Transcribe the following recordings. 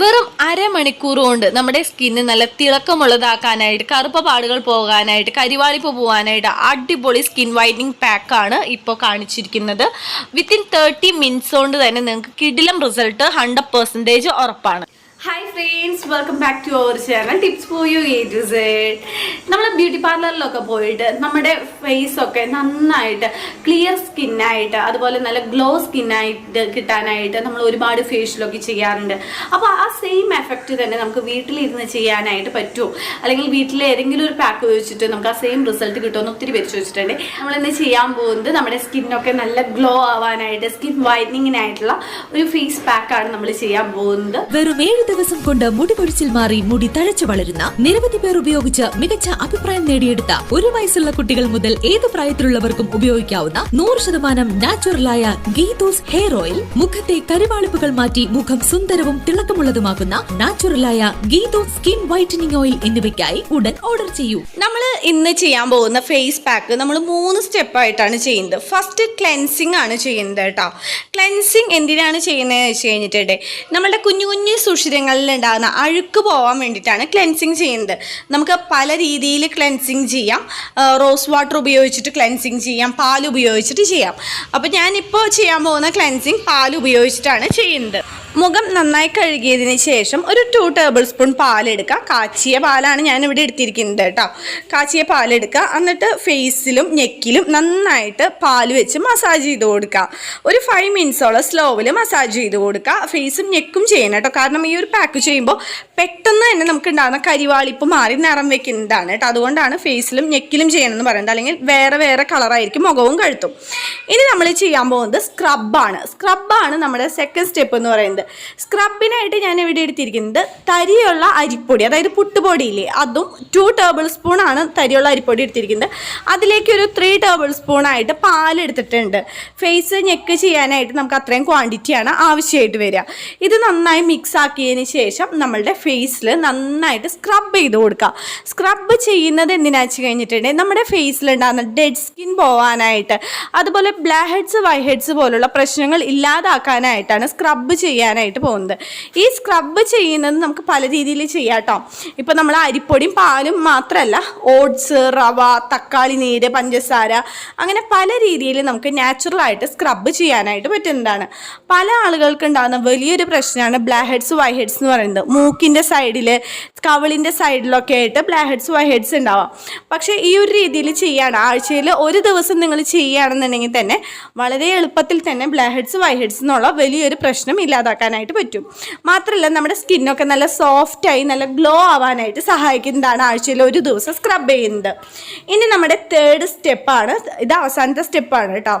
വെറും അരമണിക്കൂർ കൊണ്ട് നമ്മുടെ സ്കിന്ന് നല്ല തിളക്കമുള്ളതാക്കാനായിട്ട് കറുപ്പ പാടുകൾ പോകാനായിട്ട് കരിവാളിപ്പ് പോകാനായിട്ട് അടിപൊളി സ്കിൻ വൈറ്റനിങ് പാക്കാണ് ഇപ്പോൾ കാണിച്ചിരിക്കുന്നത്. വിത്തിൻ തേർട്ടി മിനിറ്റ്സ് കൊണ്ട് തന്നെ നിങ്ങൾക്ക് കിടിലം റിസൾട്ട് ഹൺഡ്രഡ് പെർസെന്റേജ് ഉറപ്പാണ്. Hi friends welcome back to our channel tips for you Z നമ്മൾ ബ്യൂട്ടി പാർലറിലൊക്കെ പോയിട്ട് നമ്മുടെ ഫേസ് ഒക്കെ നന്നായിട്ട് ക്ലിയർ സ്കിന്നായിട്ട് അതുപോലെ നല്ല ഗ്ലോ സ്കിന്നായിട്ട് കിട്ടാനായിട്ട് നമ്മൾ ഒരുപാട് ഫേഷ്യലൊക്കെ ചെയ്യാറുണ്ട്. അപ്പോൾ ആ സെയിം എഫക്റ്റ് തന്നെ നമുക്ക് വീട്ടിലിരുന്ന് ചെയ്യാനായിട്ട് പറ്റുമോ അല്ലെങ്കിൽ വീട്ടിലെ ഏതെങ്കിലും ഒരു പാക്ക് വെച്ചിട്ട് നമുക്ക് ആ സെയിം റിസൾട്ട് കിട്ടുമെന്ന് ഒത്തിരി പേര് ചോദിച്ചിട്ടുണ്ട്. നമ്മൾ ഇന്ന് ചെയ്യാൻ പോകുന്നത് നമ്മുടെ സ്കിന്നൊക്കെ നല്ല ഗ്ലോ ആവാനായിട്ട് സ്കിൻ വൈറ്റനിങ്ങിനായിട്ടുള്ള ഒരു ഫേസ് പാക്കാണ് നമ്മൾ ചെയ്യാൻ പോകുന്നത്. വെറും ഏഴ് ദിവസം കൊണ്ട് മുടി പൊടിച്ചിൽ മാറി മുടി തഴച്ചു വളരുന്ന നിരവധി പേർ ഉപയോഗിച്ച് മികച്ച അഭിപ്രായം നേടിയെടുത്ത ഒരു വയസ്സുള്ള കുട്ടികൾ മുതൽ ഏത് പ്രായത്തിലുള്ളവർക്കും ഉപയോഗിക്കാവുന്ന നൂറ് ശതമാനം നാച്ചുറലായ ഗീതോസ് ഹെയർ ഓയിൽ മുഖത്തെ കരുവാളിപ്പുകൾ മാറ്റി മുഖം സുന്ദരവും തിളക്കമുള്ളതുമാക്കുന്ന നാച്ചുറലായ ഗീതോസ് സ്കിൻ വൈറ്റനിങ് ഓയിൽ എന്നിവയ്ക്കായി ഉടൻ ഓർഡർ ചെയ്യൂ. നമ്മൾ ഇന്ന് ചെയ്യാൻ പോകുന്ന ഫേസ് പാക്ക് നമ്മൾ മൂന്ന് സ്റ്റെപ്പ് ആയിട്ടാണ് ചെയ്യുന്നത്. ഫസ്റ്റ് ക്ലെൻസിങ് ആണ് ചെയ്യുന്നത് കേട്ടോ. ക്ലെൻസിങ് എന്തിനാണ് ചെയ്യുന്നതെന്ന് വെച്ച് കഴിഞ്ഞിട്ടുണ്ടെ നമ്മുടെ കുഞ്ഞു കുഞ്ഞു സുഷിരങ്ങളിൽ ഉണ്ടാകുന്ന അഴുക്ക് പോകാൻ വേണ്ടിയിട്ടാണ് ക്ലെൻസിങ് ചെയ്യുന്നത്. നമുക്ക് പല രീതിയിൽ ക്ലെൻസിങ് ചെയ്യാം. റോസ് വാട്ടർ ഉപയോഗിച്ചിട്ട് ക്ലെൻസിങ് ചെയ്യാം. പാൽ ഉപയോഗിച്ചിട്ട് ചെയ്യാം. അപ്പോൾ ഞാനിപ്പോൾ ചെയ്യാൻ പോകുന്ന ക്ലെൻസിങ് പാൽ ഉപയോഗിച്ചിട്ടാണ് ചെയ്യുന്നത്. മുഖം നന്നായി കഴുകിയതിന് ശേഷം ഒരു ടു ടേബിൾ സ്പൂൺ പാലെടുക്കുക. കാച്ചിയ പാലാണ് ഞാൻ ഇവിടെ എടുത്തിരിക്കുന്നത് കേട്ടോ. കാച്ചിയ പാലെടുക്കുക. എന്നിട്ട് ഫേസിലും നെക്കിലും നന്നായിട്ട് പാൽ വെച്ച് മസാജ് ചെയ്ത് കൊടുക്കുക. ഒരു ഫൈവ് മിനിറ്റ്സോളം സ്ലോവിൽ മസാജ് ചെയ്ത് കൊടുക്കുക. ഫേസും നെക്കും ചെയ്യണം കേട്ടോ. കാരണം ഈ ഒരു പാക്ക് ചെയ്യുമ്പോൾ പെട്ടെന്ന് തന്നെ നമുക്ക് ഉണ്ടാകുന്ന കരിവാളിപ്പ് മാറി നിറം വെക്കുന്നതാണ് കേട്ടോ. അതുകൊണ്ടാണ് ഫേസിലും നെക്കിലും ചെയ്യണമെന്ന് പറയുന്നത്. അല്ലെങ്കിൽ വേറെ വേറെ കളറായിരിക്കും മുഖവും കഴുത്തും. ഇനി നമ്മൾ ചെയ്യാൻ പോകുന്നത് സ്ക്രബാണ് സ്ക്രബാണ് നമ്മുടെ സെക്കൻഡ് സ്റ്റെപ്പ് എന്ന് പറയുന്നത്. സ്ക്രബിനായിട്ട് ഞാൻ ഇവിടെ എടുത്തിരിക്കുന്നത് തരിയുള്ള അരിപ്പൊടി അതായത് പുട്ടുപൊടിയില്ലേ അതും ടു ടേബിൾ സ്പൂൺ ആണ് തരിയുള്ള അരിപ്പൊടി എടുത്തിരിക്കുന്നത്. അതിലേക്ക് ഒരു ത്രീ ടേബിൾ സ്പൂൺ എടുത്തിട്ടുണ്ട് ഫേസ് ഞെക്ക് ചെയ്യാനായിട്ട് നമുക്ക് അത്രയും ക്വാണ്ടിറ്റിയാണ് ആവശ്യമായിട്ട് വരിക. ഇത് നന്നായി മിക്സ് ആക്കിയതിന് ശേഷം നമ്മളുടെ ഫേസിൽ നന്നായിട്ട് സ്ക്രബ് ചെയ്ത് കൊടുക്കുക. സ്ക്രബ് ചെയ്യുന്നത് എന്തിനാ വെച്ച് കഴിഞ്ഞിട്ടുണ്ടെങ്കിൽ നമ്മുടെ ഫേസിൽ ഉണ്ടാകുന്ന ഡെഡ് സ്കിൻ പോകാനായിട്ട് അതുപോലെ ബ്ലാക്ക് ഹെഡ്സ് വൈ ഹെഡ്സ് പോലുള്ള പ്രശ്നങ്ങൾ ഇല്ലാതാക്കാനായിട്ടാണ് സ്ക്രബ് ചെയ്യാനായിട്ട് പോകുന്നത്. ഈ സ്ക്രബ് ചെയ്യുന്നത് നമുക്ക് പല രീതിയിൽ ചെയ്യാം കേട്ടോ. നമ്മൾ അരിപ്പൊടിയും പാലും മാത്രമല്ല ഓട്സ് റവ തക്കാളി നീര് പഞ്ചസാര അങ്ങനെ പല രീതിയിൽ നമുക്ക് നാച്ചുറലായിട്ട് സ്ക്രബ് ചെയ്യാനായിട്ട് പറ്റുന്നതാണ്. പല ആളുകൾക്ക് ഉണ്ടാകുന്ന വലിയൊരു പ്രശ്നമാണ് ബ്ലാക്ക് ഹെഡ്സ് വൈ ഹെഡ്സ് എന്ന് പറയുന്നത്. മൂക്കിന്റെ സൈഡിൽ കവിളിന്റെ സൈഡിലൊക്കെ ആയിട്ട് ബ്ലാക്ക് ഹെഡ്സ് വൈറ്റ് ഹെഡ്സ് ഉണ്ടാവാം പക്ഷേ ഈ ഒരു രീതിയിൽ ചെയ്യാണ് ആഴ്ചയിൽ ഒരു ദിവസം നിങ്ങൾ ചെയ്യുകയാണെന്നുണ്ടെങ്കിൽ തന്നെ വളരെ എളുപ്പത്തിൽ തന്നെ ബ്ലാക്ക് ഹെഡ്സ് വൈറ്റ് ഹെഡ്സ് എന്നുള്ള വലിയൊരു പ്രശ്നം ഇല്ലാതാക്കാനായിട്ട് പറ്റും. മാത്രമല്ല നമ്മുടെ സ്കിന്നൊക്കെ നല്ല സോഫ്റ്റായി നല്ല ഗ്ലോ ആവാനായിട്ട് സഹായിക്കുന്നതാണ് ആഴ്ചയിൽ ഒരു ദിവസം സ്ക്രബ് ചെയ്യുന്നത്. ഇനി നമ്മുടെ തേർഡ് സ്റ്റെപ്പാണ് ഇത് അവസാനത്തെ സ്റ്റെപ്പാണ് കേട്ടോ.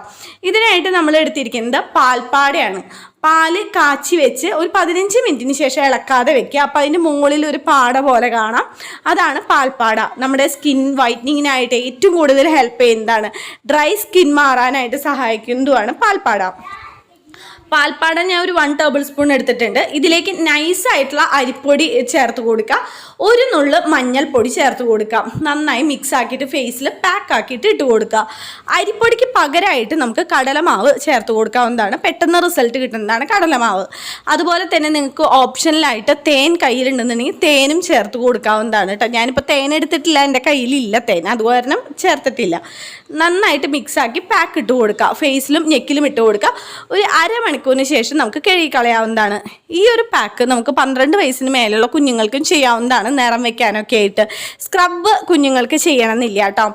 ഇതിനായിട്ട് നമ്മൾ എടുത്തിരിക്കുന്നത് പാൽപ്പാടയാണ്. പാൽ കാച്ചി വെച്ച് ഒരു പതിനഞ്ച് മിനിറ്റിന് ശേഷം ഇളക്കാതെ വെക്കുക. അപ്പോൾ അതിന്റെ മുകളിൽ ഒരു പാട പോലെ കാണാം. അതാണ് പാൽപ്പാട. നമ്മുടെ സ്കിൻ വൈറ്റനിങ്ങിനായിട്ട് ഏറ്റവും കൂടുതൽ ഹെൽപ്പ് ചെയ്യുന്നതാണ്. ഡ്രൈ സ്കിൻ മാറാനായിട്ട് സഹായിക്കുന്നതുമാണ് പാൽപ്പാട. പാൽപ്പാട ഞാൻ ഒരു വൺ ടേബിൾ സ്പൂൺ എടുത്തിട്ടുണ്ട്. ഇതിലേക്ക് നൈസായിട്ടുള്ള അരിപ്പൊടി ചേർത്ത് കൊടുക്കുക. ഒരു നുള്ള് മഞ്ഞൾപ്പൊടി ചേർത്ത് കൊടുക്കാം നന്നായി മിക്സ് ആക്കിയിട്ട് ഫേസിൽ പാക്ക് ആക്കിയിട്ട് ഇട്ട് കൊടുക്കുക. അരിപ്പൊടിക്ക് പകരമായിട്ട് നമുക്ക് കടലമാവ് ചേർത്ത് കൊടുക്കാവുന്നതാണ്. പെട്ടെന്ന് റിസൾട്ട് കിട്ടുന്നതാണ് കടലമാവ്. അതുപോലെ തന്നെ നിങ്ങൾക്ക് ഓപ്ഷനിലായിട്ട് തേൻ കയ്യിലുണ്ടെന്നുണ്ടെങ്കിൽ തേനും ചേർത്ത് കൊടുക്കാവുന്നതാണ് കേട്ടോ. ഞാനിപ്പോൾ തേൻ എടുത്തിട്ടില്ല എന്റെ കയ്യിലില്ല തേൻ. അതുകാരണം ചേർത്തിട്ടില്ല. നന്നായിട്ട് മിക്സ് ആക്കി പാക്ക് ഇട്ട് കൊടുക്കുക. ഫേസിലും നെക്കിലും ഇട്ട് കൊടുക്കുക. ഒരു അരമണിക്കൂറിന് ശേഷം നമുക്ക് കഴുകി കളയാവുന്നതാണ് ഈ ഒരു പാക്ക് നമുക്ക് പന്ത്രണ്ട് വയസ്സിന് മേലുള്ള കുഞ്ഞുങ്ങൾക്കും ചെയ്യാവുന്നതാണ് നിറം വെക്കാനൊക്കെ ആയിട്ട്. സ്ക്രബ് കുഞ്ഞുങ്ങൾക്ക് ചെയ്യണമെന്നില്ല കേട്ടോ.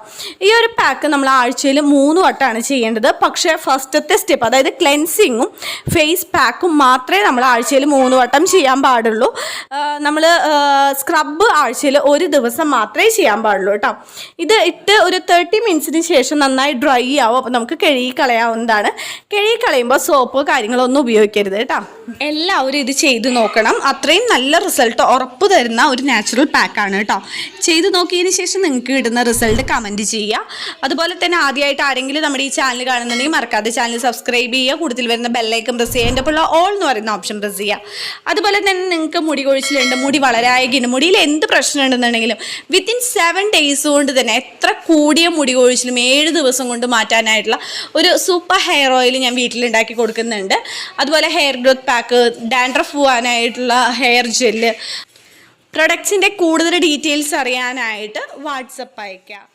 ഈ ഒരു പാക്ക് നമ്മൾ ആഴ്ചയിൽ മൂന്ന് വട്ടമാണ് ചെയ്യേണ്ടത്. പക്ഷേ ഫസ്റ്റത്തെ സ്റ്റെപ്പ് അതായത് ക്ലെൻസിങ്ങും ഫേസ് പാക്കും മാത്രമേ നമ്മൾ ആഴ്ചയിൽ മൂന്ന് വട്ടം ചെയ്യാൻ പാടുള്ളൂ. നമ്മൾ സ്ക്രബ് ആഴ്ചയിൽ ഒരു ദിവസം മാത്രമേ ചെയ്യാൻ പാടുള്ളൂ കേട്ടോ. ഇത് ഇട്ട് ഒരു തേർട്ടി മിനിറ്റ്സിന് ശേഷം നന്നായി ഡ്രൈ ആവും. അപ്പോൾ നമുക്ക് കഴുകി കളയാവുന്നതാണ് കഴുകി കളയുമ്പോൾ സോപ്പ് കാര്യങ്ങളൊന്നും ഉപയോഗിക്കരുത് കേട്ടോ. എല്ലാവരും ഇത് ചെയ്ത് നോക്കണം. അത്രയും നല്ല റിസൾട്ട് ഉറപ്പ് തരുന്ന ഒരു നാച്ചുറൽ പാക്കാണ് കേട്ടോ. ചെയ്ത് നോക്കിയതിന് ശേഷം നിങ്ങൾക്ക് കിട്ടുന്ന റിസൾട്ട് കമന്റ് ചെയ്യുക. അതുപോലെ തന്നെ ആദ്യമായിട്ട് ആരെങ്കിലും നമ്മുടെ ഈ ചാനൽ കാണുന്നുണ്ടെങ്കിൽ മറക്കാതെ ചാനൽ സബ്സ്ക്രൈബ് ചെയ്യുക. കൂടുതൽ വരുന്ന ബെല്ലൈക്കൻ പ്രസ് ചെയ്യുക. എന്റെ പുള്ള ഓൾ എന്ന് പറയുന്ന ഓപ്ഷൻ പ്രസ് ചെയ്യുക. അതുപോലെ തന്നെ നിങ്ങൾക്ക് മുടി കൊഴിച്ചിലുണ്ട്. മുടി വളരെ അയകിന് മുടിയിൽ എന്ത് പ്രശ്നം ഉണ്ടെന്നുണ്ടെങ്കിലും വിത്തിൻ സെവൻ ഡേയ്സ് കൊണ്ട് തന്നെ എത്ര കൂടിയ മുടി കൊഴിച്ചിലും ഏഴ് ദിവസം കൊണ്ട് മാറ്റാനായിട്ടുള്ള ഒരു സൂപ്പർ ഹെയർ ഓയിൽ ഞാൻ വീട്ടിലുണ്ടാക്കി കൊടുക്കുന്നുണ്ട്. അതുപോലെ ഹെയർ ഗ്രോത്ത് പാക്ക് ഡാൻഡ്രഫ് പോകാനായിട്ടുള്ള ഹെയർ ജെല്ല് പ്രൊഡക്ട്സിന്റെ കൂടുതൽ ഡീറ്റെയിൽസ് അറിയാനായിട്ട് വാട്സപ്പ് അയക്കാം